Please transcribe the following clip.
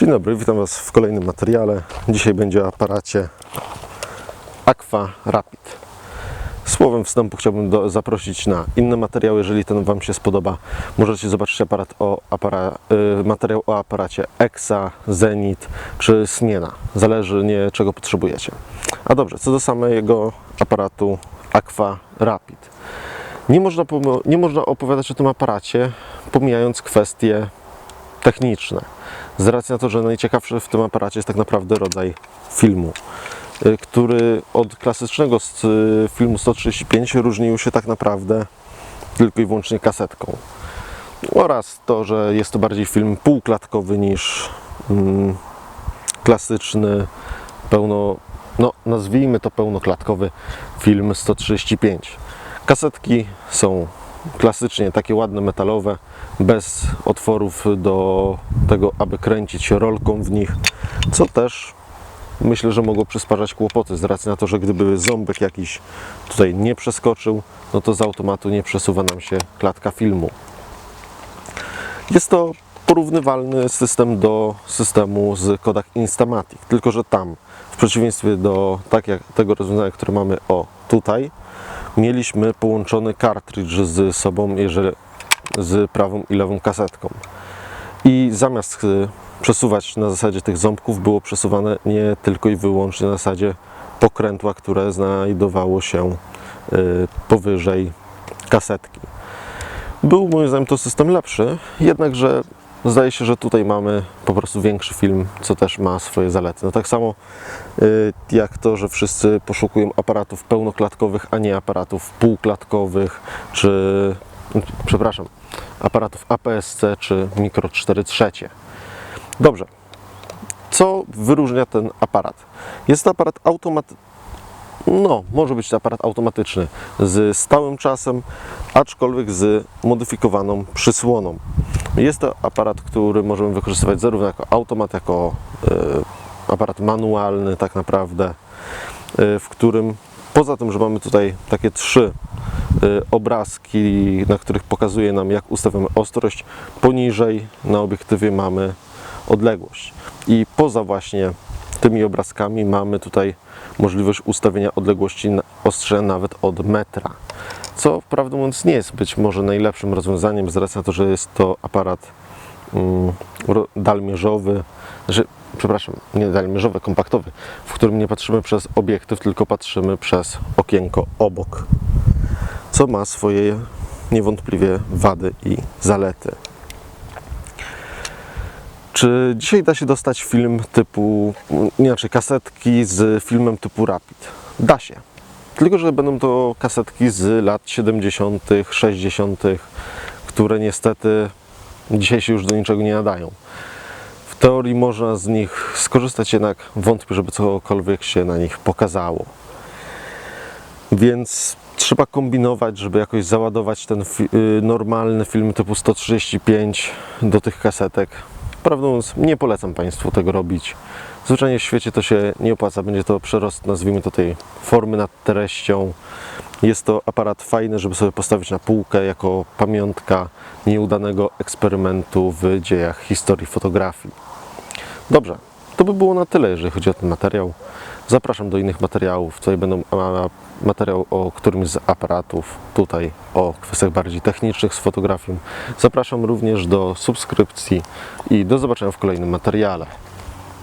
Dzień dobry, witam Was w kolejnym materiale. Dzisiaj będzie o aparacie Aqua Rapid. Słowem wstępu chciałbym do, zaprosić na inne materiały, jeżeli ten Wam się spodoba. Możecie zobaczyć aparat o apara, y, materiał o aparacie EXA, Zenit czy Sniena. Zależy nie czego potrzebujecie. A dobrze, co do samego aparatu Aqua Rapid. Nie można, nie można opowiadać o tym aparacie, pomijając kwestie techniczne. Z racji na to, że najciekawszy w tym aparacie jest tak naprawdę rodzaj filmu, y, który od klasycznego y, filmu 135 różnił się tak naprawdę tylko i wyłącznie kasetką. Oraz to, że jest to bardziej film półklatkowy niż mm, klasyczny, pełno, no nazwijmy to pełnoklatkowy film 135. Kasetki są klasycznie takie ładne metalowe, bez otworów do tego, aby kręcić rolką w nich, co też myślę, że mogło przysparzać kłopoty z racji na to, że gdyby ząbek jakiś tutaj nie przeskoczył, no to z automatu nie przesuwa nam się klatka filmu. Jest to porównywalny system do systemu z Kodak Instamatic, tylko że tam, w przeciwieństwie do tak jak tego rozwiązania, które mamy o tutaj, mieliśmy połączony kartridż z sobą, jeżeli z prawą i lewą kasetką. I zamiast y, przesuwać na zasadzie tych ząbków, było przesuwane nie tylko i wyłącznie na zasadzie pokrętła, które znajdowało się y, powyżej kasetki. Był moim zdaniem to system lepszy, jednakże zdaje się, że tutaj mamy po prostu większy film, co też ma swoje zalety. No tak samo y, jak to, że wszyscy poszukują aparatów pełnoklatkowych, a nie aparatów półklatkowych, czy przepraszam, aparatów APS-C czy Micro 4 trzecie. Dobrze. Co wyróżnia ten aparat? Jest to aparat automatyczny. No, może być to aparat automatyczny z stałym czasem, aczkolwiek z modyfikowaną przysłoną. Jest to aparat, który możemy wykorzystywać zarówno jako automat, jako e, aparat manualny, tak naprawdę, e, w którym poza tym, że mamy tutaj takie trzy e, obrazki, na których pokazuje nam, jak ustawiamy ostrość, poniżej na obiektywie mamy odległość. I poza właśnie tymi obrazkami mamy tutaj możliwość ustawienia odległości ostrze nawet od metra. Co prawdę mówiąc nie jest być może najlepszym rozwiązaniem z racji na to, że jest to aparat mm, dalmierzowy, że, przepraszam, nie dalmierzowy, kompaktowy, w którym nie patrzymy przez obiektyw, tylko patrzymy przez okienko obok, co ma swoje niewątpliwie wady i zalety. Czy dzisiaj da się dostać film typu, inaczej kasetki z filmem typu Rapid? Da się. Tylko, że będą to kasetki z lat 70., 60., które niestety dzisiaj się już do niczego nie nadają. W teorii można z nich skorzystać, jednak wątpię, żeby cokolwiek się na nich pokazało. Więc trzeba kombinować, żeby jakoś załadować ten y, normalny film typu 135 do tych kasetek. Prawdę mówiąc, nie polecam Państwu tego robić. Zwyczajnie w świecie to się nie opłaca. Będzie to przerost, nazwijmy to tej formy nad treścią. Jest to aparat fajny, żeby sobie postawić na półkę jako pamiątka nieudanego eksperymentu w dziejach historii fotografii. Dobrze, to by było na tyle, jeżeli chodzi o ten materiał. Zapraszam do innych materiałów. Tutaj będą materiał o którymś z aparatów, tutaj o kwestiach bardziej technicznych z fotografią. Zapraszam również do subskrypcji i do zobaczenia w kolejnym materiale.